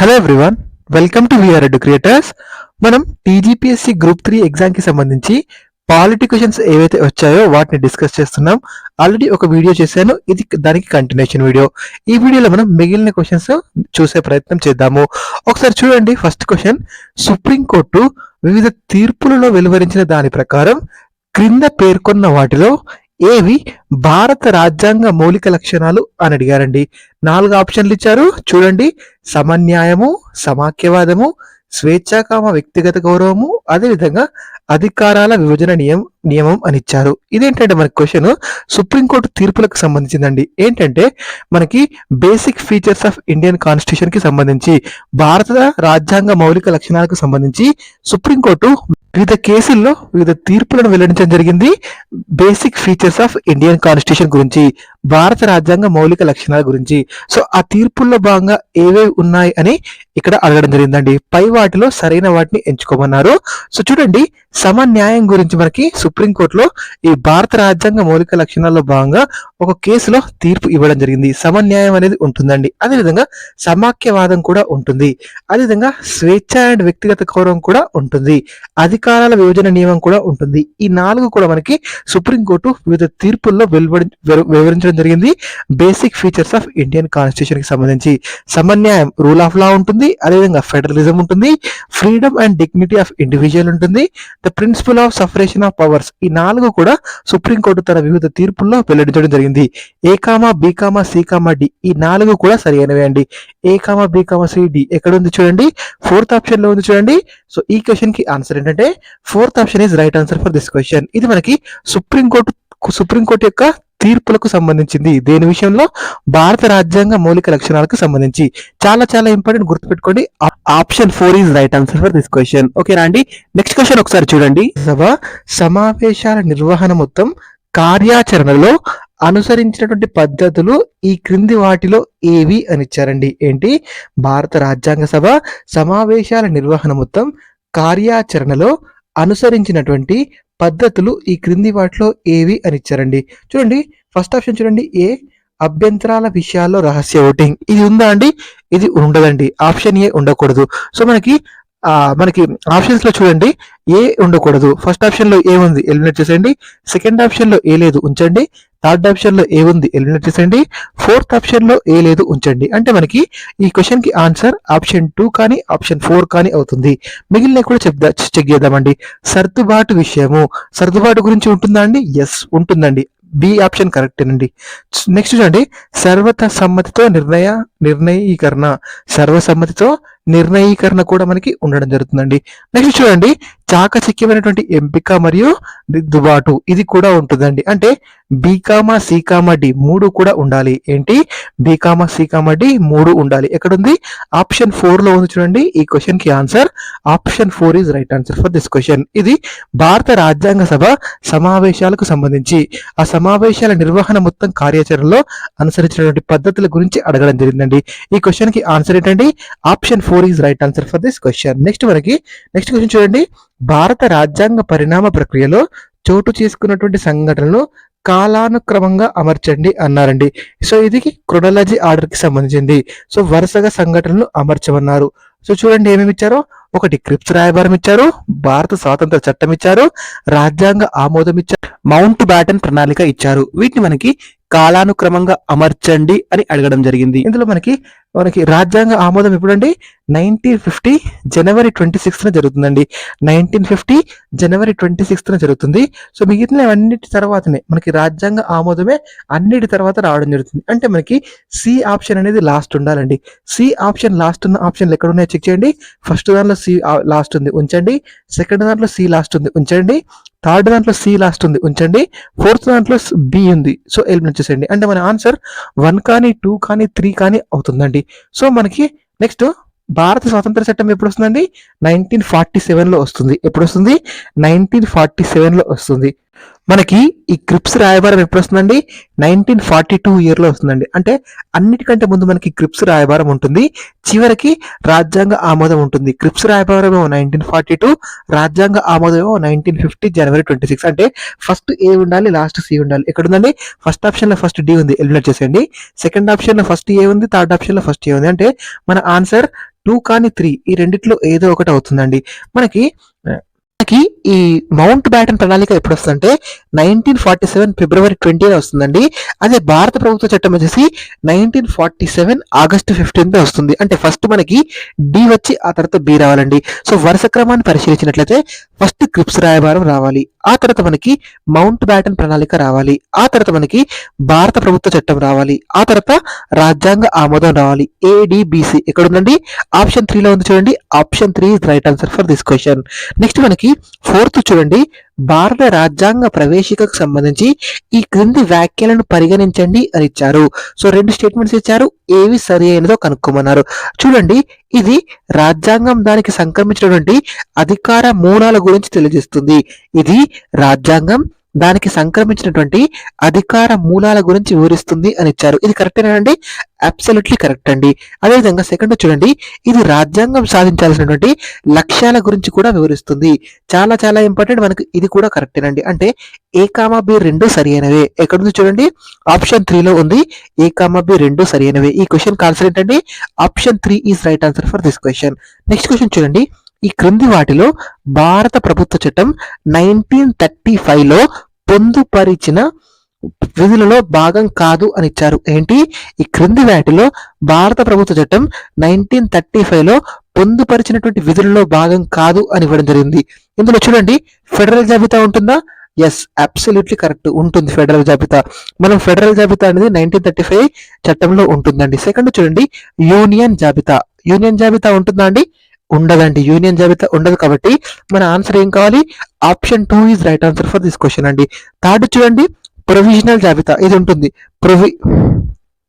Hello everyone welcome to VR Ed Creators మనం TGPSC group three ఎగ్జామ్కి సంబంధించి polity questions ఏవైతే వచ్చాయో వాటిని డిస్కస్ చేస్తున్నాం. ఆల్రెడీ ఒక వీడియో చేశాను ఇది దానికి కంటిన్యూషన్ వీడియో ఈ వీడియోలో మనం మిగిలిన క్వశ్చన్స్ చూసే ప్రయత్నం చేద్దాము. ఒకసారి చూడండి ఫస్ట్ క్వశ్చన్ సుప్రీంకోర్టు వివిధ తీర్పులలో వెలువరించిన దాని ప్రకారం క్రింద పేర్కొన్న వాటిలో ఏవి? భారత రాజ్యాంగ మౌలిక లక్షణాలు అని అడిగారండి. నాలుగు ఆప్షన్లు ఇచ్చారు. చూడండి. సమన్యాయము సమాఖ్యవాదము స్వేచ్ఛాకామ వ్యక్తిగత గౌరవము అదేవిధంగా అధికారాల విభజన నియమం నియమం అని ఇచ్చారు. ఇదేంటంటే మనకి క్వశ్చన్ సుప్రీంకోర్టు తీర్పులకు సంబంధించిందండి. ఏంటంటే మనకి బేసిక్ ఫీచర్స్ ఆఫ్ ఇండియన్ కాన్స్టిట్యూషన్కి సంబంధించి భారత రాజ్యాంగ మౌలిక లక్షణాలకు సంబంధించి సుప్రీంకోర్టు వివిధ కేసుల్లో వివిధ తీర్పులను వెల్లడించడం జరిగింది. Basic features of Indian constitution గురించి భారత రాజ్యాంగ మౌలిక లక్షణాల గురించి. సో ఆ తీర్పుల్లో భాగంగా ఏవేవి ఉన్నాయి అని ఇక్కడ అడగడం జరిగిందండి. పై వాటిలో సరైన వాటిని ఎంచుకోమన్నారు. సో చూడండి సమన్యాయం గురించి మనకి సుప్రీంకోర్టులో ఈ భారత రాజ్యాంగ మౌలిక లక్షణాల్లో భాగంగా ఒక కేసులో తీర్పు ఇవ్వడం జరిగింది. సమన్యాయం అనేది ఉంటుందండి. అదేవిధంగా సమాఖ్యవాదం కూడా ఉంటుంది. అదేవిధంగా స్వేచ్ఛ అండ్ వ్యక్తిగత గౌరవం కూడా ఉంటుంది. అధికారాల విభజన నియమం కూడా ఉంటుంది. ఈ నాలుగు కూడా మనకి సుప్రీంకోర్టు వివిధ తీర్పుల్లో వెలువడి వివరించడం వివరించడం జరిగింది. బేసిక్ ఫీచర్స్ ఆఫ్ ఇండియన్ కాన్స్టిట్యూషన్కి సంబంధించి సమన్యాయం రూల్ ఆఫ్ లా ఉంటుంది. అదేవిధంగా ఫెడరలిజం ఉంటుంది. Freedom and dignity of individual ఉంటుంది. The principle of separation of powers ఈ నాలుగు కూడా సుప్రీంకోర్టు తన వివిధ తీర్పుల్లో వెల్లడించడం జరిగింది. A comma B comma C comma D ఈ నాలుగు కూడా సరైనవే అండి. A comma B comma C D ఎక్కడ ఉంది చూడండి? ఫోర్త్ ఆప్షన్లో ఉంది చూడండి. సో ఈ క్వశ్చన్కి ఆన్సర్ ఏంటంటే fourth option is right answer for this question. ఇది మనకి సుప్రీంకోర్టు సుప్రీంకోర్టు యొక్క తీర్పులకు సంబంధించింది. దేని విషయంలో? భారత రాజ్యాంగ మౌలిక లక్షణాలకు సంబంధించి. చాలా చాలా ఇంపార్టెంట్ గుర్తుపెట్టుకోండి. Option four is right answer for this question. ఓకేనా అండి నెక్స్ట్ క్వశ్చన్ ఒకసారి చూడండి. సభ సమావేశాల నిర్వహణ మొత్తం కార్యాచరణలో అనుసరించినటువంటి పద్ధతులు ఈ క్రింది వాటిలో ఏవి అని ఇచ్చారండి. ఏంటి? భారత రాజ్యాంగ సభ సమావేశాల నిర్వహణ మొత్తం కార్యాచరణలో అనుసరించినటువంటి పద్ధతులు ఈ క్రింది వాటిలో ఏవి అని ఇచ్చారండి. చూడండి ఫస్ట్ ఆప్షన్ చూడండి ఏ అభ్యంతరాల విషయాల్లో రహస్య ఓటింగ్ ఇది ఉందా అండి? ఇది ఉండదండి. ఆప్షన్ ఏ ఉండకూడదు. సో మనకి మనకి ఆప్షన్స్లో చూడండి. ఏ ఉండకూడదు. ఫస్ట్ ఆప్షన్లో ఏ ఉంది? ఎలిమినేట్ చేసేయండి. సెకండ్ ఆప్షన్లో ఏ లేదు? ఉంచండి. థర్డ్ ఆప్షన్లో ఏ ఉంది? ఎలిమినేట్ చేసేయండి. ఫోర్త్ ఆప్షన్లో ఏ లేదు? ఉంచండి. అంటే మనకి ఈ క్వశ్చన్కి ఆన్సర్ ఆప్షన్ టూ కానీ ఆప్షన్ ఫోర్ కానీ అవుతుంది. మిగిలిన కూడా చెప్దా చెక్ చేద్దామండి. సర్దుబాటు విషయము. సర్దుబాటు గురించి ఉంటుందా అండి? ఎస్ ఉంటుందండి. బి ఆప్షన్ కరెక్ట్ అండి నెక్స్ట్ చూడండి. సర్వత సమ్మతితో నిర్ణయ నిర్ణయీకరణ సర్వసమ్మతితో నిర్ణయీకరణ కూడా మనకి ఉండడం జరుగుతుందండి. నెక్స్ట్ చూడండి చాకచక్యమైనటువంటి ఎంపిక మరియు దిద్దుబాటు. ఇది కూడా ఉంటుందండి. అంటే బీకామా సీకామా డి మూడు కూడా ఉండాలి. ఏంటి? బీకామా సీకామా డి మూడు ఉండాలి. ఎక్కడుంది? ఆప్షన్ ఫోర్లో ఉంది చూడండి. ఈ క్వశ్చన్కి answer option four is right answer for this question ఇది భారత రాజ్యాంగ సభ సమావేశాలకు సంబంధించి. ఆ సమావేశాల నిర్వహణ మొత్తం కార్యాచరణలో అనుసరించినటువంటి పద్ధతుల గురించి అడగడం జరిగిందండి. ఈ క్వశ్చన్కి ఆన్సర్ ఏంటండి? Option four is right answer for this question next మనకి నెక్స్ట్ క్వశ్చన్ చూడండి. భారత రాజ్యాంగ పరిణామ ప్రక్రియలో చోటు చేసుకున్నటువంటి సంఘటనలు కాలానుక్రమంగా అమర్చండి అన్నారండి. సో ఇది క్రొనాలజీ ఆర్డర్కి సంబంధించింది. సో వరుసగా సంఘటనలు అమర్చమన్నారు. సో చూడండి ఏమేమి ఇచ్చారో. ఒకటి క్రిప్స్ రాయబారం ఇచ్చారు. భారత స్వాతంత్ర చట్టం ఇచ్చారు. రాజ్యాంగ ఆమోదం ఇచ్చారు. మౌంట్ బ్యాటన్ ప్రణాళిక ఇచ్చారు. వీటిని మనకి కాలానుక్రమంగా అమర్చండి అని అడగడం జరిగింది. ఇందులో మనకి మనకి రాజ్యాంగ ఆమోదం ఎప్పుడండి? Nineteen fifty January twenty sixth జరుగుతుందండి. Nineteen fifty January twenty sixth జరుగుతుంది. సో మిగిలిన అన్నిటి తర్వాతనే మనకి రాజ్యాంగ ఆమోదమే అన్నిటి తర్వాత రావడం జరుగుతుంది. అంటే మనకి సి ఆప్షన్ అనేది లాస్ట్ ఉండాలండి. సి ఆప్షన్ లాస్ట్ ఉన్న ఆప్షన్లు ఎక్కడ ఉన్నాయో చెక్ చేయండి. ఫస్ట్ దాంట్లో సి లాస్ట్ ఉంది ఉంచండి. సెకండ్ దాంట్లో సి లాస్ట్ ఉంది ఉంచండి. థర్డ్ దాంట్లో సి లాస్ట్ ఉంది ఉంచండి. ఫోర్త్ దాంట్లో బి ఉంది. సో ఎలిమినేట్ చేసేయండి. అంటే మన ఆన్సర్ వన్ కానీ టూ కానీ త్రీ కానీ అవుతుందండి. సో మనకి నెక్స్ట్ భారత స్వాతంత్ర చట్టం ఎప్పుడు వస్తుందండి నైన్టీన్ ఫార్టీ సెవెన్లో వస్తుంది. ఎప్పుడు వస్తుంది నైన్టీన్ ఫార్టీ సెవెన్లో వస్తుంది. మనకి ఈ క్రిప్స్ రాయబారం ఎప్పుడు వస్తుందండి? నైన్టీన్ ఫార్టీ టూ ఇయర్లో వస్తుందండి. అంటే అన్నిటికంటే ముందు మనకి క్రిప్స్ రాయబారం ఉంటుంది. చివరికి రాజ్యాంగ ఆమోదం ఉంటుంది. క్రిప్స్ రాయబారం ఏమో నైన్టీన్ ఫార్టీ టూ రాజ్యాంగ ఆమోదం ఏమో నైన్టీన్ ఫిఫ్టీ జనవరి ట్వంటీ సిక్స్ అంటే ఫస్ట్ ఏ ఉండాలి లాస్ట్ సి ఉండాలి. ఎక్కడ ఉందండి ఫస్ట్ ఆప్షన్లో ఫస్ట్ డి ఉంది. ఎలిమినేట్ చేసేయండి. సెకండ్ ఆప్షన్లో ఫస్ట్ ఏ ఉంది. థర్డ్ ఆప్షన్లో ఫస్ట్ ఏ ఉంది. అంటే మన ఆన్సర్ టూ కానీ త్రీ ఈ రెండిట్లో ఏదో ఒకటి అవుతుందండి. మనకి మనకి ఈ మౌంట్ బ్యాటన్ ప్రణాళిక ఎప్పుడు వస్తుందంటే నైన్టీన్ ఫార్టీ సెవెన్ ఫిబ్రవరి ట్వంటీ వస్తుందండి. అదే భారత ప్రభుత్వ చట్టం వచ్చేసి నైన్టీన్ ఫార్టీ సెవెన్ ఆగస్టు ఫిఫ్టీన్త్ వస్తుంది. అంటే ఫస్ట్ మనకి డి వచ్చి ఆ తర్వాత బి రావాలండి. సో వరుస క్రమాన్ని పరిశీలించినట్లయితే ఫస్ట్ క్రిప్స్ రాయబారం రావాలి. ఆ తర్వాత మనకి మౌంట్ బ్యాటన్ ప్రణాళిక రావాలి. ఆ తర్వాత మనకి భారత ప్రభుత్వ చట్టం రావాలి. ఆ తర్వాత రాజ్యాంగ ఆమోదం రావాలి. ఏడిబిసి ఎక్కడ ఉందండి ఆప్షన్ త్రీలో ఉంది చూడండి. Option three is right answer for this question next మనకి ఫోర్త్ చూడండి. భారత రాజ్యాంగ ప్రవేశికకు సంబంధించి ఈ క్రింది వ్యాఖ్యలను పరిగణించండి అని ఇచ్చారు. సో రెండు స్టేట్మెంట్స్ ఇచ్చారు. ఏవి సరి అయినదో కనుక్కోమన్నారు. చూడండి ఇది రాజ్యాంగం దానికి సంక్రమించినటువంటి అధికార మూలాల గురించి తెలియజేస్తుంది. ఇది రాజ్యాంగం దానికి సంక్రమించినటువంటి అధికార మూలాల గురించి వివరిస్తుంది అని ఇచ్చారు. ఇది కరెక్టేనా అండి? అబ్సల్యూట్లీ కరెక్ట్ అండి. అదేవిధంగా సెకండ్ చూడండి. ఇది రాజ్యాంగం సాధించాల్సినటువంటి లక్ష్యాల గురించి కూడా వివరిస్తుంది. చాలా చాలా ఇంపార్టెంట్ మనకు ఇది కూడా కరెక్టేనండి అంటే ఏ కామా బి రెండు సరి అయినవే. ఎక్కడుంది చూడండి? ఆప్షన్ త్రీలో ఉంది. ఏ కామా బి రెండు సరి అయినవే. ఈ క్వశ్చన్ ఆన్సర్ ఏంటండి? Option three is right answer for this question next question చూడండి. ఈ క్రింది వాటిలో భారత ప్రభుత్వ చట్టం నైన్టీన్ థర్టీ ఫైవ్లో పొందుపరిచిన విధులలో భాగం కాదు అని ఇచ్చారు. ఏంటి? ఈ క్రింది వాటిలో భారత ప్రభుత్వ చట్టం నైన్టీన్ థర్టీ ఫైవ్లో పొందుపరిచినటువంటి విధులలో భాగం కాదు అని ఇవ్వడం జరిగింది. ఇందులో చూడండి ఫెడరల్ జాబితా ఉంటుందా? ఎస్ అబ్సల్యూట్లీ కరెక్ట్ ఉంటుంది ఫెడరల్ జాబితా. మనం ఫెడరల్ జాబితా అనేది నైన్టీన్ థర్టీ ఫైవ్ చట్టంలో ఉంటుందండి. సెకండ్ చూడండి యూనియన్ జాబితా. యూనియన్ జాబితా ఉంటుందా అండి? ఉండదండి. యూనియన్ జాబితా ఉండదు కాబట్టి మన ఆన్సర్ ఏం కావాలి? Option two is right answer for this question అండి. థర్డ్ చూడండి. ప్రొవిజనల్ జాబితా ఇది ఉంటుంది. ప్రొవి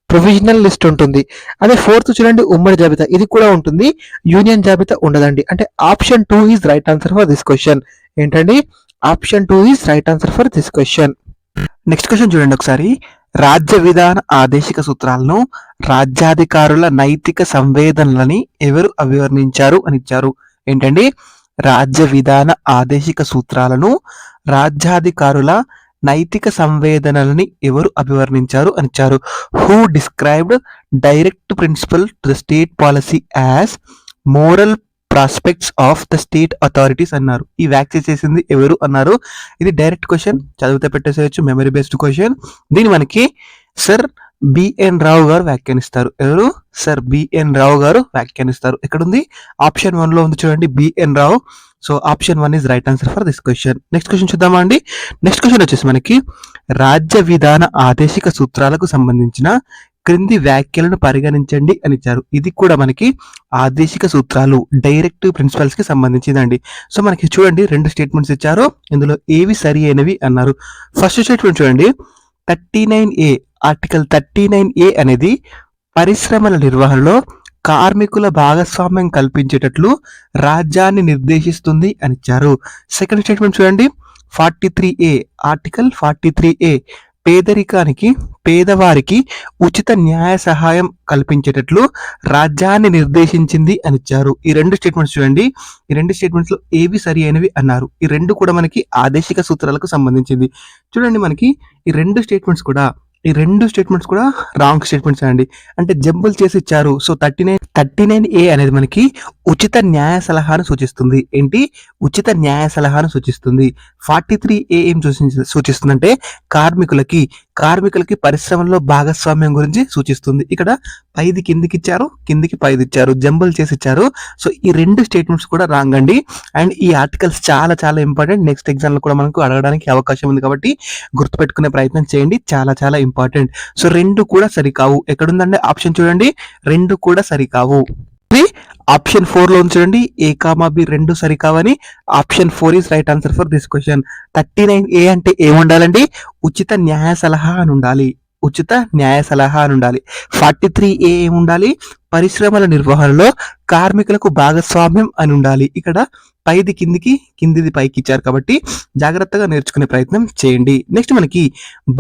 ప్రొవిజనల్ లిస్ట్ ఉంటుంది. అదే ఫోర్త్ చూడండి ఉమ్మడి జాబితా ఇది కూడా ఉంటుంది. యూనియన్ జాబితా ఉండదండి. అంటే option two is right answer for this question. ఏంటండి? Option two is right answer for this question. Next question చూడండి ఒకసారి. రాజ్య విధాన ఆదేశిక సూత్రాలను రాజ్యాధికారుల నైతిక సంవేదనలని ఎవరు అభివర్ణించారు అని ఇచ్చారు. ఏంటండి? రాజ్య విధాన ఆదేశిక సూత్రాలను రాజ్యాధికారుల నైతిక సంవేదనలని ఎవరు అభివర్ణించారు అని ఇచ్చారు. Who described direct principle to the state policy as moral prospects of the state authorities అన్నారు. ఈ వ్యాఖ్య చేసింది ఎవరు అన్నారు? ఇది డైరెక్ట్ క్వశ్చన్ చదివితే పెట్టేసేయచ్చు. మెమరీ బేస్డ్ క్వశ్చన్ దీని మనకి సర్ బిఎన్ రావు గారు వ్యాఖ్యానిస్తారు. ఎవరు? సర్ బిఎన్ రావు గారు వ్యాఖ్యానిస్తారు. ఎక్కడుంది? ఆప్షన్ వన్లో ఉంది చూడండి BN Rao so option one is right answer for this question next question చూద్దామా అండి? నెక్స్ట్ క్వశ్చన్ వచ్చేసి మనకి రాజ్య విధాన ఆదేశిక సూత్రాలకు సంబంధించిన క్రింది వ్యాఖ్యలను పరిగణించండి అని ఇచ్చారు. ఇది కూడా మనకి ఆదేశిక సూత్రాలు డైరెక్టివ్ ప్రిన్సిపల్స్కి సంబంధించిందండి. సో మనకి చూడండి రెండు స్టేట్మెంట్స్ ఇచ్చారు. ఇందులో ఏవి సరి అయినవి అన్నారు. ఫస్ట్ స్టేట్మెంట్ చూడండి. Thirty nine A article thirty nine A అనేది పరిశ్రమల నిర్వహణలో కార్మికుల భాగస్వామ్యం కల్పించేటట్లు రాజ్యాన్ని నిర్దేశిస్తుంది అని ఇచ్చారు. సెకండ్ స్టేట్మెంట్ చూడండి. Forty three A article forty three A పేదరికానికి పేదవారికి ఉచిత న్యాయ సహాయం కల్పించేటట్లు రాజ్యాన్ని నిర్దేశించింది అని ఇచ్చారు. ఈ రెండు స్టేట్మెంట్స్ చూడండి. ఈ రెండు స్టేట్మెంట్స్లో ఏవి సరి అయినవి అన్నారు. ఈ రెండు కూడా మనకి ఆదేశిక సూత్రాలకు సంబంధించింది. చూడండి మనకి ఈ రెండు స్టేట్మెంట్స్ కూడా ఈ రెండు స్టేట్మెంట్స్ కూడా రాంగ్ స్టేట్మెంట్స్ అండి. అంటే జంబుల్ చేసి ఇచ్చారు. So thirty nine thirty nine A అనేది మనకి ఉచిత న్యాయ సలహాను సూచిస్తుంది. ఏంటి? ఉచిత న్యాయ సలహాను సూచిస్తుంది. ఫార్టీ త్రీ ఏ ఏం సూచించి సూచిస్తుందంటే కార్మికులకి కార్మికులకి పరిశ్రమల్లో భాగస్వామ్యం గురించి సూచిస్తుంది. ఇక్కడ పైది కిందికి ఇచ్చారు కిందికి పైది ఇచ్చారు జంబుల్ చేసి ఇచ్చారు సో ఈ రెండు స్టేట్మెంట్స్ కూడా రాంగ్ అండి. అండ్ ఈ ఆర్టికల్స్ చాలా చాలా ఇంపార్టెంట్. నెక్స్ట్ ఎగ్జామ్లో కూడా మనకు అడగడానికి అవకాశం ఉంది కాబట్టి గుర్తుపెట్టుకునే ప్రయత్నం చేయండి. చాలా చాలా ఇంపార్టెంట్. సో రెండు కూడా సరికావు. ఎక్కడుందండి? ఆప్షన్ చూడండి. రెండు కూడా సరికావు. ఆప్షన్ ఫోర్లో చూడండి. ఏ కామా బి రెండు సరికావని option four is right answer for this question. Thirty nine A అంటే ఏముండాలండి ఉచిత న్యాయ సలహా అని ఉండాలి. ఉచిత న్యాయ సలహా అని ఉండాలి. ఫార్టీ త్రీ ఏ ఉండాలి? పరిశ్రమల నిర్వహణలో కార్మికులకు భాగస్వామ్యం అని ఉండాలి. ఇక్కడ పైది కిందికి కిందిది పైకి ఇచ్చారు కాబట్టి జాగ్రత్తగా నేర్చుకునే ప్రయత్నం చేయండి. నెక్స్ట్ మనకి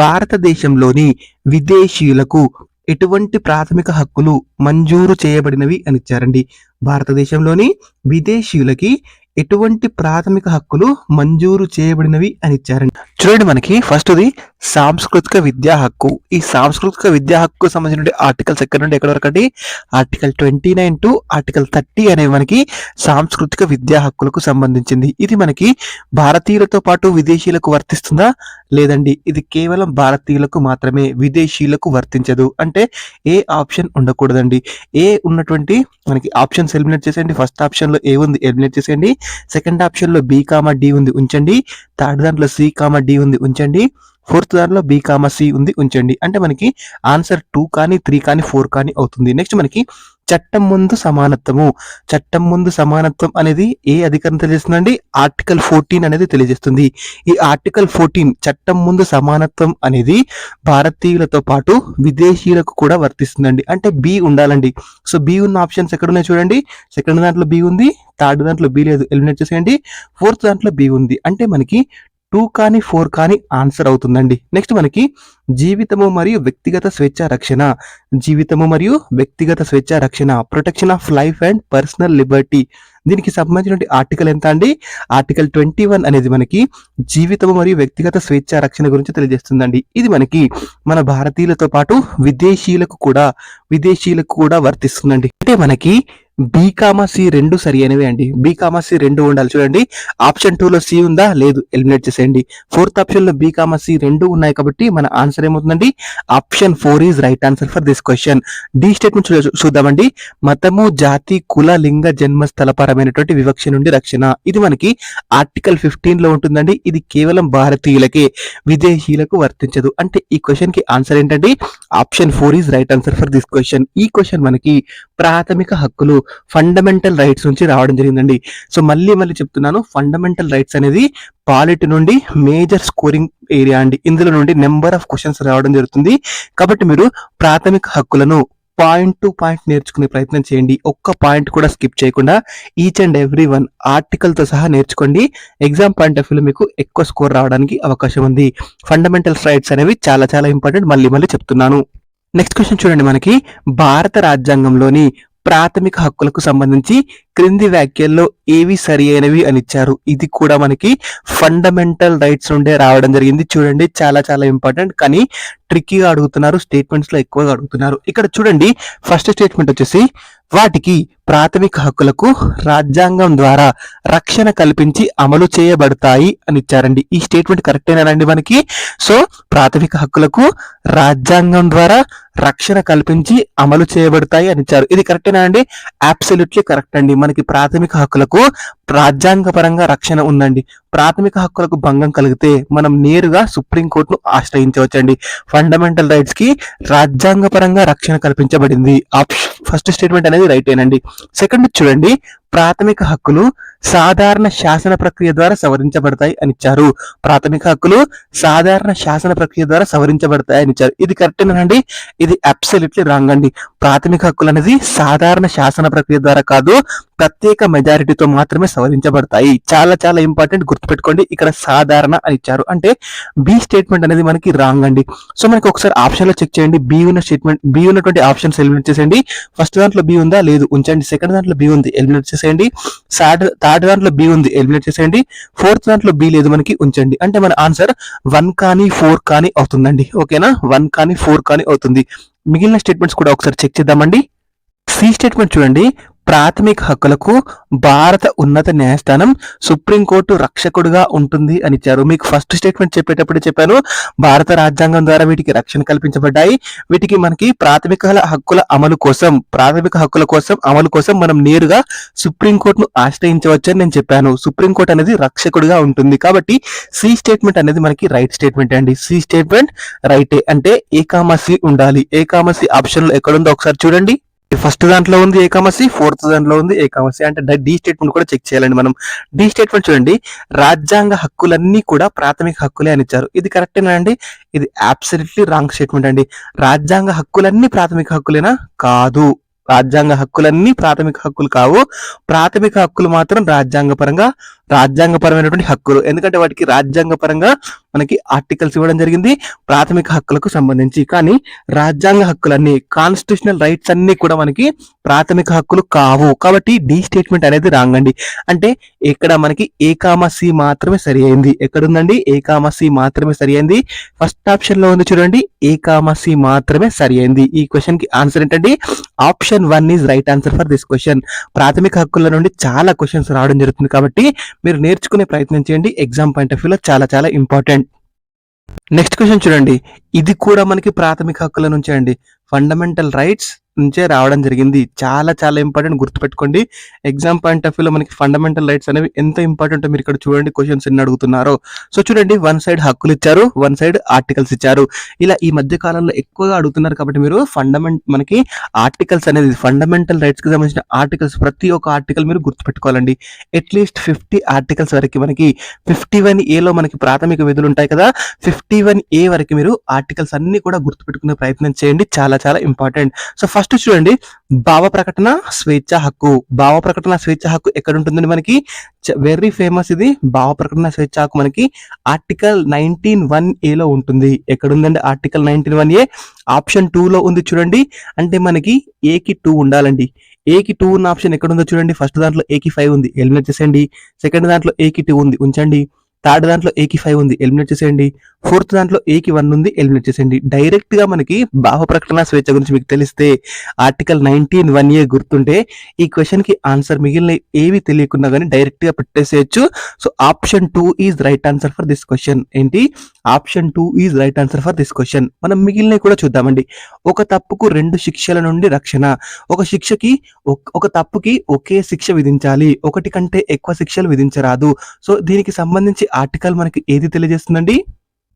భారతదేశంలోని విదేశీయులకు ఎటువంటి ప్రాథమిక హక్కులు మంజూరు చేయబడినవి అని ఇచ్చారండి. భారతదేశంలోని విదేశీయులకి ఎటువంటి ప్రాథమిక హక్కులు మంజూరు చేయబడినవి అని ఇచ్చారండి. చూడండి మనకి ఫస్ట్ది సాంస్కృతిక విద్యా హక్కు. ఈ సాంస్కృతిక విద్యా హక్కు సంబంధించిన ఆర్టికల్స్ ఎక్కడ నుండి ఎక్కడ వరకు అండి article twenty nine to article thirty అనేవి మనకి సాంస్కృతిక విద్యా హక్కులకు సంబంధించింది. ఇది మనకి భారతీయులతో పాటు విదేశీయులకు వర్తిస్తుందా? లేదండి. ఇది కేవలం భారతీయులకు మాత్రమే విదేశీయులకు వర్తించదు. అంటే ఏ ఆప్షన్ ఉండకూడదండి. ఏ ఉన్నటువంటి మనకి ఆప్షన్స్ ఎలిమినేట్ చేసేయండి. ఫస్ట్ ఆప్షన్లో ఏ ఉంది ఎలిమినేట్ చేసేయండి. సెకండ్ ఆప్షన్లో బి కామా డి ఉంది ఉంచండి. థర్డ్ దాంట్లో సి కామా డి ఉంది ఉంచండి. ఫోర్త్ దాంట్లో బీ కామా సి ఉంది ఉంచండి. అంటే మనకి ఆన్సర్ టూ కానీ త్రీ కానీ ఫోర్ కానీ అవుతుంది. నెక్స్ట్ మనకి చట్టం ముందు సమానత్వము. చట్టం ముందు సమానత్వం అనేది ఏ అధికారం తెలియజేస్తుందండి? ఆర్టికల్ ఫోర్టీన్ అనేది తెలియజేస్తుంది. ఈ ఆర్టికల్ ఫోర్టీన్ చట్టం ముందు సమానత్వం అనేది భారతీయులతో పాటు విదేశీయులకు కూడా వర్తిస్తుందండి. అంటే బి ఉండాలండి. సో బి ఉన్న ఆప్షన్స్ ఎక్కడ ఉన్నాయి చూడండి. సెకండ్ దాంట్లో బి ఉంది. థర్డ్ దాంట్లో బి లేదు. ఎలిమినేట్ చేసేయండి. ఫోర్త్ దాంట్లో బి ఉంది. అంటే మనకి టూ కానీ ఫోర్ కానీ ఆన్సర్ అవుతుందండి. నెక్స్ట్ మనకి జీవితము మరియు వ్యక్తిగత స్వేచ్ఛ రక్షణ. జీవితము మరియు వ్యక్తిగత స్వేచ్ఛ రక్షణ. Protection of life and personal liberty దీనికి సంబంధించిన ఆర్టికల్ ఎంత అండి? ఆర్టికల్ ట్వంటీ వన్ అనేది మనకి జీవితము మరియు వ్యక్తిగత స్వేచ్ఛ రక్షణ గురించి తెలియజేస్తుందండి. ఇది మనకి మన భారతీయులతో పాటు విదేశీయులకు కూడా విదేశీయులకు కూడా వర్తిస్తుందండి. అంటే మనకి బి కామా సి రెండు సరి అనేవి అండి. బి కామా సి రెండు ఉండాలి. చూడండి. ఆప్షన్ టూ లో సి ఉందా? లేదు. ఎలిమినేట్ చేసేయండి. ఫోర్త్ ఆప్షన్లో బి కామా సి రెండు ఉన్నాయి కాబట్టి మన ఆన్సర్ ఏమవుతుందండి? Option four is right answer for this question D statement చూద్దామండి. మతము జాతి కుల లింగ జన్మ స్థలపరమైనటువంటి వివక్ష నుండి రక్షణ. ఇది మనకి ఆర్టికల్ ఫిఫ్టీన్లో ఉంటుందండి. ఇది కేవలం భారతీయులకే విదేశీయులకు వర్తించదు. అంటే ఈ క్వశ్చన్కి ఆన్సర్ ఏంటంటే option four is right answer for this question ఈ క్వశ్చన్ మనకి ప్రాథమిక హక్కులు ఫండమెంటల్ రైట్స్ నుంచి రావడం జరిగిందండి. సో మళ్ళీ మళ్ళీ చెప్తున్నాను ఫండమెంటల్ రైట్స్ అనేది పాలిటి నుండి మేజర్ స్కోరింగ్ ఏరియా అండి. ఇందులో నుండి నెంబర్ ఆఫ్ క్వశ్చన్స్ రావడం జరుగుతుంది. కాబట్టి మీరు ప్రాథమిక హక్కులను పాయింట్ టు పాయింట్ నేర్చుకునే ప్రయత్నం చేయండి. ఒక్క పాయింట్ కూడా స్కిప్ చేయకుండా ఈచ్ అండ్ ఎవ్రీ వన్ ఆర్టికల్తో సహా నేర్చుకోండి. ఎగ్జామ్ పాయింట్ ఆఫ్ వ్యూలో మీకు ఎక్కువ స్కోర్ రావడానికి అవకాశం ఉంది. ఫండమెంటల్ రైట్స్ అనేవి చాలా చాలా ఇంపార్టెంట్ మళ్ళీ మళ్ళీ చెప్తున్నాను. నెక్స్ట్ క్వశ్చన్ చూడండి మనకి. భారత రాజ్యాంగంలోని ప్రాథమిక హక్కులకు సంబంధించి క్రింది వ్యాఖ్యల్లో ఏవి సరి అయినవి అని ఇచ్చారు. ఇది కూడా మనకి ఫండమెంటల్ రైట్స్ నుండే రావడం జరిగింది. చూడండి చాలా చాలా ఇంపార్టెంట్ కానీ ట్రిక్కీగా అడుగుతున్నారు. స్టేట్మెంట్స్లో ఎక్కువగా అడుగుతున్నారు. ఇక్కడ చూడండి ఫస్ట్ స్టేట్మెంట్ వచ్చేసి వాటికి ప్రాథమిక హక్కులకు రాజ్యాంగం ద్వారా రక్షణ కల్పించి అమలు చేయబడతాయి అని ఇచ్చారండి. ఈ స్టేట్మెంట్ కరెక్టేనండి మనకి. సో ప్రాథమిక హక్కులకు రాజ్యాంగం ద్వారా రక్షణ కల్పించి అమలు చేయబడతాయి అని ఇచ్చారు. ఇది కరెక్టేనా అండి అబ్సల్యూట్లీ కరెక్ట్ అండి. మనకి ప్రాథమిక హక్కులకు రాజ్యాంగపరంగా రక్షణ ఉందండి. ప్రాథమిక హక్కులకు భంగం కలిగితే మనం నేరుగా సుప్రీంకోర్టును ఆశ్రయించవచ్చండి. ఫండమెంటల్ రైట్స్కి రాజ్యాంగపరంగా రక్షణ కల్పించబడింది. ఫస్ట్ స్టేట్మెంట్ అనేది రైటేనండి సెకండ్ చూడండి. ప్రాథమిక హక్కులు సాధారణ శాసన ప్రక్రియ ద్వారా సవరించబడతాయి అని ఇచ్చారు. ప్రాథమిక హక్కులు సాధారణ శాసన ప్రక్రియ ద్వారా సవరించబడతాయి అని ఇచ్చారు. ఇది కరెక్టేనండి ఇది అబ్సల్యూట్లీ రాంగ్ అండి. ప్రాథమిక హక్కులు అనేది సాధారణ శాసన ప్రక్రియ ద్వారా కాదు ప్రత్యేక మెజారిటీతో మాత్రమే సవరించబడతాయి చాలా చాలా ఇంపార్టెంట్ గుర్తుపెట్టుకోండి. ఇక్కడ సాధారణ అని ఇచ్చారు. అంటే బి స్టేట్మెంట్ అనేది మనకి రాంగ్ అండి. సో మనకి ఒకసారి ఆప్షన్లో చెక్ చేయండి. బి ఉన్న స్టేట్మెంట్ బి ఉన్నటువంటి ఆప్షన్స్ ఎలిమినేట్ చేసేయండి. ఫస్ట్ దాంట్లో బి ఉందా? లేదు. ఉంచండి. సెకండ్ దాంట్లో బి ఉంది. ఎలిమినేట్ చేసేయండి. థర్డ్ థర్డ్ దాంట్లో బి ఉంది. ఎలిమినేట్ చేసేయండి. ఫోర్త్ దాంట్లో బి లేదు మనకి. ఉంచండి. అంటే మన ఆన్సర్ వన్ కానీ ఫోర్ కానీ అవుతుందండి. ఓకేనా? వన్ కానీ ఫోర్ కానీ అవుతుంది. మిగిలిన స్టేట్మెంట్స్ కూడా ఒకసారి చెక్ చేద్దామండి. సి స్టేట్మెంట్ చూడండి. ప్రాథమిక హక్కులకు భారత ఉన్నత న్యాయస్థానం సుప్రీంకోర్టు రక్షకుడుగా ఉంటుంది అని ఇచ్చారు. మీకు ఫస్ట్ స్టేట్మెంట్ చెప్పేటప్పుడు చెప్పాను. భారత రాజ్యాంగం ద్వారా వీటికి రక్షణ కల్పించబడ్డాయి. వీటికి మనకి ప్రాథమిక హక్కుల అమలు కోసం ప్రాథమిక హక్కుల కోసం అమలు కోసం మనం నేరుగా సుప్రీంకోర్టును ఆశ్రయించవచ్చని నేను చెప్పాను. సుప్రీంకోర్టు అనేది రక్షకుడుగా ఉంటుంది కాబట్టి సి స్టేట్మెంట్ అనేది మనకి రైట్ స్టేట్మెంట్ అండి. సి స్టేట్మెంట్ రైటే అంటే ఏ కామా ఉండాలి. ఏ ఆప్షన్లు ఎక్కడుందో ఒకసారి చూడండి. ఫస్ట్ దాంట్లో ఉంది ఏ కామర్సీ ఫోర్త్ దాంట్లో ఉంది ఏ కామర్సీ అంటే డి స్టేట్మెంట్ కూడా చెక్ చేయాలండి మనం. డి స్టేట్మెంట్ చూడండి. రాజ్యాంగ హక్కులన్నీ కూడా ప్రాథమిక హక్కులే అని ఇచ్చారు. ఇది కరెక్టేనా అండి? ఇది అబ్సల్యూట్లీ రాంగ్ స్టేట్మెంట్ అండి. రాజ్యాంగ హక్కులన్నీ ప్రాథమిక హక్కులేనా? కాదు. రాజ్యాంగ హక్కులన్నీ ప్రాథమిక హక్కులు కావు. ప్రాథమిక హక్కులు మాత్రం రాజ్యాంగ పరంగా రాజ్యాంగపరమైనటువంటి హక్కులు. ఎందుకంటే వాటికి రాజ్యాంగపరంగా మనకి ఆర్టికల్స్ ఇవ్వడం జరిగింది ప్రాథమిక హక్కులకు సంబంధించి. కానీ రాజ్యాంగ హక్కులన్నీ కాన్స్టిట్యూషనల్ రైట్స్ అన్ని కూడా మనకి ప్రాథమిక హక్కులు కావు. కాబట్టి డి స్టేట్మెంట్ అనేది రాంగ్ అండి అంటే ఇక్కడ మనకి ఏ సి మాత్రమే సరి అయింది. ఎక్కడుందండి? ఏ సి మాత్రమే సరి అయింది. ఫస్ట్ ఆప్షన్లో ఉంది చూడండి. ఏ సి మాత్రమే సరి అయింది. ఈ క్వశ్చన్కి ఆన్సర్ ఏంటండి option one is right answer for this question. ప్రాథమిక హక్కుల నుండి చాలా క్వశ్చన్స్ రావడం జరుగుతుంది కాబట్టి మీరు నేర్చుకునే ప్రయత్నం చేయండి. ఎగ్జామ్ పాయింట్ ఆఫ్ వ్యూలో చాలా చాలా ఇంపార్టెంట్ నెక్స్ట్ క్వశ్చన్ చూడండి. ఇది కూడా మనకి ప్రాథమిక హక్కుల నుంచే అండి. ఫండమెంటల్ రైట్స్ నుంచే రావడం జరిగింది. చాలా చాలా ఇంపార్టెంట్ గుర్తుపెట్టుకోండి. ఎగ్జామ్ పాయింట్ ఆఫ్ వ్యూలో మనకి ఫండమెంటల్ రైట్స్ అనేవి ఎంత ఇంపార్టెంట్ మీరు ఇక్కడ చూడండి క్వశ్చన్స్ ఎన్ని అడుగుతున్నారో. సో చూడండి వన్ సైడ్ హక్కులు ఇచ్చారు వన్ సైడ్ ఆర్టికల్స్ ఇచ్చారు. ఇలా ఈ మధ్య కాలంలో ఎక్కువగా అడుగుతున్నారు కాబట్టి మీరు ఫండమెంట్ మనకి ఆర్టికల్స్ అనేది ఫండమెంటల్ రైట్స్కి సంబంధించిన ఆర్టికల్స్ ప్రతి ఒక్క ఆర్టికల్ మీరు గుర్తుపెట్టుకోవాలండి. అట్లీస్ట్ ఫిఫ్టీ ఆర్టికల్స్ వరకు మనకి ఫిఫ్టీ వన్ ఏలో మనకి ప్రాథమిక విధులు ఉంటాయి కదా ఫిఫ్టీ వన్ ఏ వరకు మీరు ఆర్టికల్స్ అన్ని కూడా గుర్తుపెట్టుకునే ప్రయత్నం చేయండి. చాలా చాలా ఇంపార్టెంట్ సో ఫస్ట్ చూడండి భావ ప్రకటన స్వేచ్ఛ హక్కు. భావ ప్రకటన స్వేచ్ఛ హక్కు ఎక్కడ ఉంటుందండి మనకి వెరీ ఫేమస్ ఇది. భావ ప్రకటన స్వేచ్ఛ హక్కు మనకి ఆర్టికల్ నైన్టీన్ వన్ ఏలో ఉంటుంది. ఎక్కడ ఉందండి article nineteen one A option two లో ఉంది చూడండి. అంటే మనకి ఏకి టూ ఉండాలండి. ఏకి టూ ఉన్న ఆప్షన్ ఎక్కడ ఉందో చూడండి. ఫస్ట్ దాంట్లో ఏకి ఫైవ్ ఉంది. ఎలిమినేట్ చేసేయండి. సెకండ్ దాంట్లో ఏకి టూ ఉంది. ఉంచండి. థర్డ్ దాంట్లో ఏకి ఫైవ్ ఉంది. ఎలిమినేట్ చేసేయండి. ఫోర్త్ దాంట్లో ఏకి వన్ ఉంది ఎలిమినేట్ చేసేయండి. డైరెక్ట్గా మనకి భావ ప్రకటన స్వేచ్ఛ గురించి మీకు తెలిస్తే ఆర్టికల్ నైన్టీన్ వన్ ఏ గుర్తుంటే ఈ క్వశ్చన్కి ఆన్సర్ మిగిలిన ఏవి తెలియకుండా కానీ డైరెక్ట్గా పెట్టేసేయచ్చు. So option two is right answer for this question. ఏంటి? Option two is right answer for this question. మనం మిగిలినవి కూడా చూద్దామండి. ఒక తప్పుకు రెండు శిక్షల నుండి రక్షణ. ఒక శిక్షకి ఒక తప్పుకి ఒకే శిక్ష విధించాలి. ఒకటి కంటే ఎక్కువ శిక్షలు విధించరాదు. సో దీనికి సంబంధించి ఆర్టికల్ మనకి ఏది తెలియజేస్తుందండి?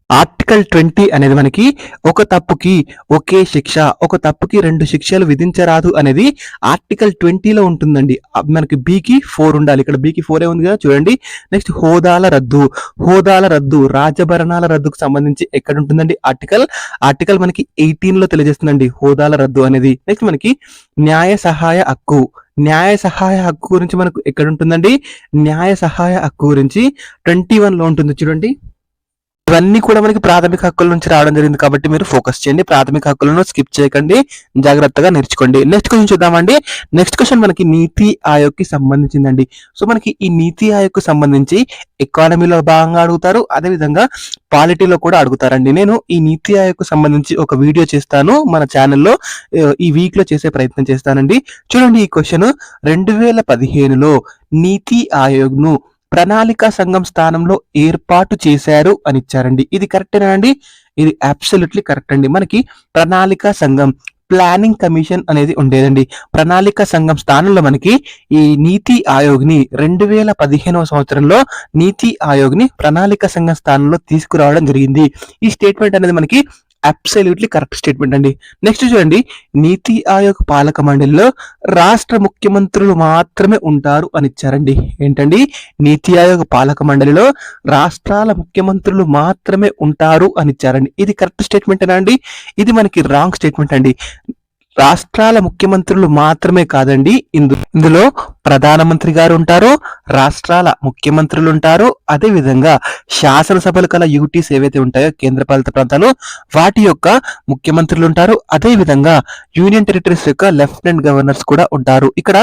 ఆర్టికల్ ట్వంటీ అనేది మనకి ఒక తప్పుకి ఒకే శిక్ష ఒక తప్పుకి రెండు శిక్షలు విధించరాదు అనేది ఆర్టికల్ ట్వంటీలో ఉంటుందండి. మనకి బీకి ఫోర్ ఉండాలి. ఇక్కడ బీకి ఫోరే ఉంది కదా? చూడండి. నెక్స్ట్ హోదాల రద్దు. హోదాల రద్దు రాజభరణాల రద్దుకు సంబంధించి ఎక్కడ ఉంటుందండి ఆర్టికల్ ఆర్టికల్ మనకి ఎయిటీన్లో తెలియజేస్తుందండి హోదాల రద్దు అనేది. నెక్స్ట్ మనకి న్యాయ సహాయ హక్కు. న్యాయ సహాయ హక్కు గురించి మనకు ఎక్కడ ఉంటుందండి? న్యాయ సహాయ హక్కు గురించి ట్వంటీ వన్లో ఉంటుంది. చూడండి. ఇవన్నీ కూడా మనకి ప్రాథమిక హక్కుల నుంచి రావడం జరిగింది కాబట్టి మీరు ఫోకస్ చేయండి ప్రాథమిక హక్కులను స్కిప్ చేయకండి జాగ్రత్తగా నేర్చుకోండి. నెక్స్ట్ క్వశ్చన్ చూద్దామండి. నెక్స్ట్ క్వశ్చన్ మనకి నీతి ఆయోగ్కి సంబంధించిందండి. సో మనకి ఈ నీతి ఆయోగ్కు సంబంధించి ఎకానమీలో భాగంగా అడుగుతారు అదే విధంగా పాలిటీలో కూడా అడుగుతారండి. నేను ఈ నీతి ఆయోగ్కు సంబంధించి ఒక వీడియో చేస్తాను మన ఛానల్లో ఈ వీక్లో చేసే ప్రయత్నం చేస్తానండి. చూడండి ఈ క్వశ్చన్. రెండు వేల పదిహేనులో నీతి ఆయోగ్ను ప్రణాళిక సంఘం స్థానంలో ఏర్పాటు చేశారు అని ఇచ్చారండి. ఇది కరెక్టేనా అండి? ఇది అబ్సల్యూట్లీ కరెక్ట్ అండి. మనకి ప్రణాళిక సంఘం ప్లానింగ్ కమిషన్ అనేది ఉండేదండి. ప్రణాళిక సంఘం స్థానంలో మనకి ఈ నీతి ఆయోగ్ని రెండు వేల పదిహేనవ సంవత్సరంలో నీతి ఆయోగ్ని ప్రణాళిక సంఘం స్థానంలో తీసుకురావడం జరిగింది. ఈ స్టేట్మెంట్ అనేది మనకి అబ్సల్యూట్లీ కరెక్ట్ స్టేట్మెంట్ అండి. నెక్స్ట్ చూడండి. నీతి ఆయోగ్ పాలక మండలిలో రాష్ట్ర ముఖ్యమంత్రులు మాత్రమే ఉంటారు అని ఇచ్చారండి. ఏంటండి? నీతి ఆయోగ్ పాలక మండలిలో రాష్ట్రాల ముఖ్యమంత్రులు మాత్రమే ఉంటారు అని ఇచ్చారండి. ఇది కరెక్ట్ స్టేట్మెంట్ అండి? ఇది మనకి రాంగ్ స్టేట్మెంట్ అండి. రాష్ట్రాల ముఖ్యమంత్రులు మాత్రమే కాదండి ఇందు ఇందులో ప్రధానమంత్రి గారు ఉంటారు రాష్ట్రాల ముఖ్యమంత్రులు ఉంటారు అదే విధంగా శాసనసభలు కల యూటీస్ ఏవైతే ఉంటాయో కేంద్రపాలిత ప్రాంతాలు వాటి యొక్క ముఖ్యమంత్రులు ఉంటారు అదే విధంగా యూనియన్ టెరిటరీస్ యొక్క లెఫ్టినెంట్ గవర్నర్స్ కూడా ఉంటారు. ఇక్కడ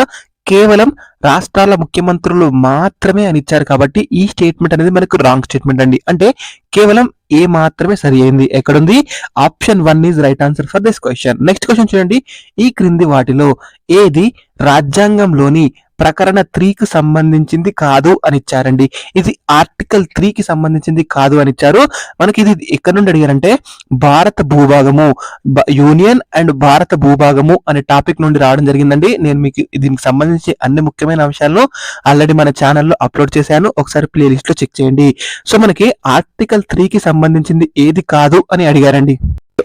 కేవలం రాష్ట్రాల ముఖ్యమంత్రులు మాత్రమే అని ఇచ్చారు కాబట్టి ఈ స్టేట్మెంట్ అనేది మనకు రాంగ్ స్టేట్మెంట్ అండి. అంటే కేవలం ఏ మాత్రమే సరి అయింది. ఎక్కడుంది? Option one is right answer for this question next question చూడండి. ఈ క్రింది వాటిలో ఏది రాజ్యాంగంలోని ప్రకరణ త్రీకి సంబంధించింది కాదు అని ఇచ్చారండి. ఇది ఆర్టికల్ త్రీకి సంబంధించింది కాదు అని ఇచ్చారు. మనకి ఇది ఎక్కడ నుండి అడిగారంటే భారత భూభాగము యూనియన్ అండ్ భారత భూభాగము అనే టాపిక్ నుండి రావడం జరిగిందండి. నేను మీకు దీనికి సంబంధించి అన్ని ముఖ్యమైన అంశాలను ఆల్రెడీ మన ఛానల్లో అప్లోడ్ చేశాను. ఒకసారి ప్లేలిస్ట్లో చెక్ చేయండి. సో మనకి ఆర్టికల్ త్రీకి సంబంధించింది ఏది కాదు అని అడిగారండి.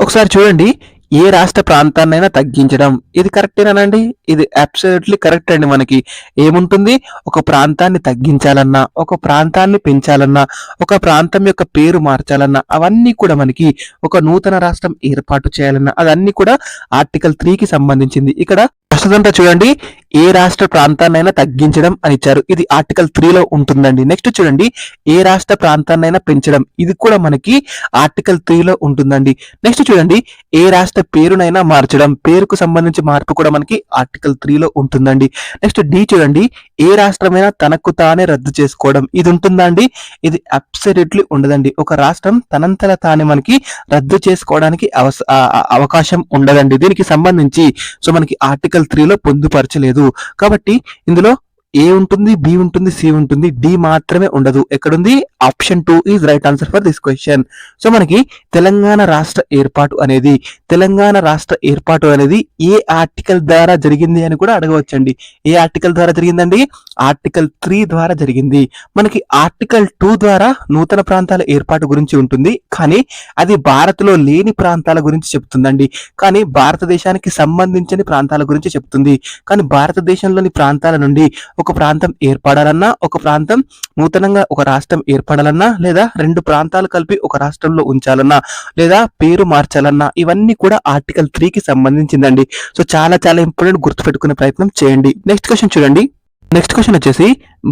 ఒకసారి చూడండి. ఏ రాష్ట్ర ప్రాంతాన్నైనా తగ్గించడం. ఇది కరెక్టేనానండి ఇది అబ్సల్యూట్లీ కరెక్ట్ అండి మనకి. ఏముంటుంది? ఒక ప్రాంతాన్ని తగ్గించాలన్నా ఒక ప్రాంతాన్ని పెంచాలన్నా ఒక ప్రాంతం యొక్క పేరు మార్చాలన్నా అవన్నీ కూడా మనకి ఒక నూతన రాష్ట్రం ఏర్పాటు చేయాలన్నా అదన్నీ కూడా ఆర్టికల్ త్రీకి సంబంధించింది. ఇక్కడ ప్రస్తుతంతా చూడండి ఏ రాష్ట్ర ప్రాంతాన్నైనా తగ్గించడం అని ఇచ్చారు. ఇది ఆర్టికల్ త్రీలో ఉంటుందండి. నెక్స్ట్ చూడండి ఏ రాష్ట్ర ప్రాంతాన్నైనా పెంచడం. ఇది కూడా మనకి ఆర్టికల్ త్రీలో ఉంటుందండి. నెక్స్ట్ చూడండి ఏ రాష్ట్ర పేరునైనా మార్చడం. పేరుకు సంబంధించి మార్పు కూడా మనకి ఆర్టికల్ త్రీలో ఉంటుందండి. నెక్స్ట్ డి చూడండి ఏ రాష్ట్రమైనా తనకు తానే రద్దు చేసుకోవడం. ఇది ఉంటుందండి ఇది అబ్సల్యూట్లీ ఉండదండి. ఒక రాష్ట్రం తనంతల తానే మనకి రద్దు చేసుకోవడానికి అవకాశం ఉండదండి. దీనికి సంబంధించి సో మనకి ఆర్టికల్ త్రీలో పొందుపరచలేదు. కాబట్టి ఇందులో ఏ ఉంటుంది బి ఉంటుంది సి ఉంటుంది డి మాత్రమే ఉండదు. ఎక్కడుంది? Option two is right answer for this question so మనకి తెలంగాణ రాష్ట్ర ఏర్పాటు అనేది తెలంగాణ రాష్ట్ర ఏర్పాటు అనేది ఏ ఆర్టికల్ ద్వారా జరిగింది అని కూడా అడగవచ్చండి. ఏ ఆర్టికల్ ద్వారా జరిగిందండి? ఆర్టికల్ త్రీ ద్వారా జరిగింది. మనకి ఆర్టికల్ టూ ద్వారా నూతన ప్రాంతాల ఏర్పాటు గురించి ఉంటుంది. కానీ అది భారత్లో లేని ప్రాంతాల గురించి చెప్తుందండి. కానీ భారతదేశానికి సంబంధించిన ప్రాంతాల గురించి చెప్తుంది. కానీ భారతదేశంలోని ప్రాంతాల నుండి ఒక ప్రాంతం ఏర్పడాలన్నా ఒక ప్రాంతం నూతనంగా ఒక రాష్ట్రం ఏర్పడాలన్నా లేదా రెండు ప్రాంతాలు కలిపి ఒక రాష్ట్రంలో ఉంచాలన్నా లేదా పేరు మార్చాలన్నా ఇవన్నీ కూడా ఆర్టికల్ త్రీకి సంబంధించిందండి. సో చాలా చాలా ఇంపార్టెంట్ గుర్తుపెట్టుకునే ప్రయత్నం చేయండి. నెక్స్ట్ క్వశ్చన్ చూడండి. నెక్స్ట్ క్వశ్చన్ వచ్చేసి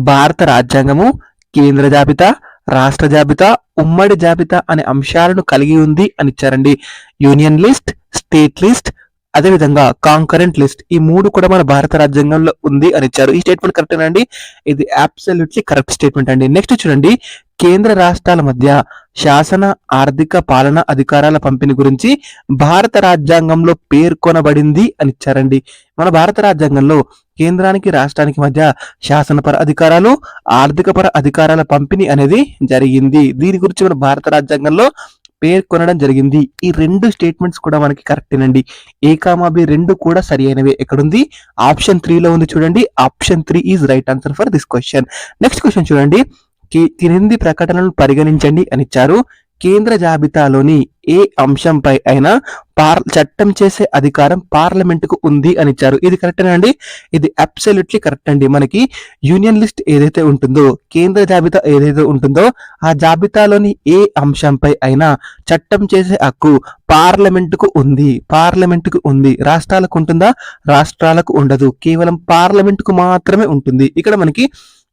భారత రాజ్యాంగము కేంద్ర జాబితా రాష్ట్ర జాబితా ఉమ్మడి జాబితా అనే అంశాలను కలిగి ఉంది అని ఇచ్చారండి. యూనియన్ లిస్ట్ స్టేట్ లిస్ట్ అదేవిధంగా కాంకరెంట్ లిస్ట్ ఈ మూడు కూడా మన భారత రాజ్యాంగంలో ఉంది అని ఇచ్చారు. ఈ స్టేట్మెంట్ కరెక్ట్ అండి? ఇది అబ్సల్యూట్లీ కరెక్ట్ స్టేట్మెంట్ అండి. నెక్స్ట్ చూడండి. కేంద్ర రాష్ట్రాల మధ్య శాసన ఆర్థిక పాలన అధికారాల పంపిణీ గురించి భారత రాజ్యాంగంలో పేర్కొనబడింది అని ఇచ్చారండి. మన భారత రాజ్యాంగంలో కేంద్రానికి రాష్ట్రానికి మధ్య శాసనపర అధికారాలు ఆర్థికపర అధికారాల పంపిణీ అనేది జరిగింది. దీని గురించి మన భారత రాజ్యాంగంలో పేర్కొనడం జరిగింది. ఈ రెండు స్టేట్మెంట్స్ కూడా మనకి కరెక్టేనండి ఏ కామా బి రెండు కూడా సరి అయినవే. ఎక్కడుంది? ఆప్షన్ త్రీలో ఉంది చూడండి. Option three is right answer for this question next question చూడండి. క్రింది ప్రకటనలను పరిగణించండి అని ఇచ్చారు. కేంద్ర జాబితాలోని ఏ అంశంపై అయినా పార్ చట్టం చేసే అధికారం పార్లమెంట్కు ఉంది అని ఇచ్చారు. ఇది కరెక్టేనా అండి? ఇది అబ్సల్యూట్లీ కరెక్ట్ అండి. మనకి యూనియన్ లిస్ట్ ఏదైతే ఉంటుందో కేంద్ర జాబితా ఏదైతే ఉంటుందో ఆ జాబితాలోని ఏ అంశంపై అయినా చట్టం చేసే హక్కు పార్లమెంట్కు ఉంది. పార్లమెంట్కు ఉంది. రాష్ట్రాలకు ఉంటుందా? రాష్ట్రాలకు ఉండదు. కేవలం పార్లమెంట్కు మాత్రమే ఉంటుంది. ఇక్కడ మనకి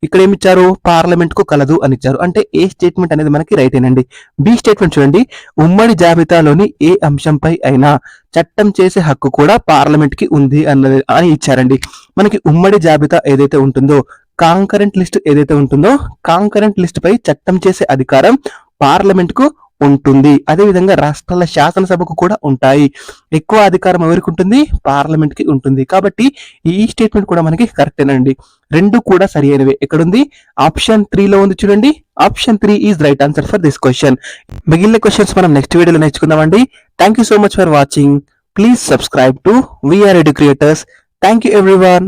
ఇక్కడ ఏమి ఇచ్చారు పార్లమెంట్కు కలదు అని ఇచ్చారు అంటే ఏ స్టేట్మెంట్ అనేది మనకి రైట్ అయినండి బి స్టేట్మెంట్ చూడండి. ఉమ్మడి జాబితాలోని ఏ అంశంపై అయినా చట్టం చేసే హక్కు కూడా పార్లమెంట్కి ఉంది అన్నది అని ఇచ్చారండి. మనకి ఉమ్మడి జాబితా ఏదైతే ఉంటుందో కాంకరెంట్ లిస్ట్ ఏదైతే ఉంటుందో కాంకరెంట్ లిస్ట్ పై చట్టం చేసే అధికారం పార్లమెంట్కు ఉంటుంది. అదేవిధంగా రాష్ట్రాల శాసనసభకు కూడా ఉంటాయి. ఎక్కువ అధికారం ఎవరికి ఉంటుంది? పార్లమెంట్కి ఉంటుంది. కాబట్టి ఈ స్టేట్మెంట్ కూడా మనకి కరెక్టేనండి. రెండు కూడా సరి అయినవి. ఎక్కడుంది? ఆప్షన్ త్రీలో ఉంది చూడండి. Option three is right answer for this question మిగిలిన క్వశ్చన్స్ మనం నెక్స్ట్ వీడియోలో నేర్చుకుందామండి. Thank you so much for watching please subscribe to VR Educreators thank you everyone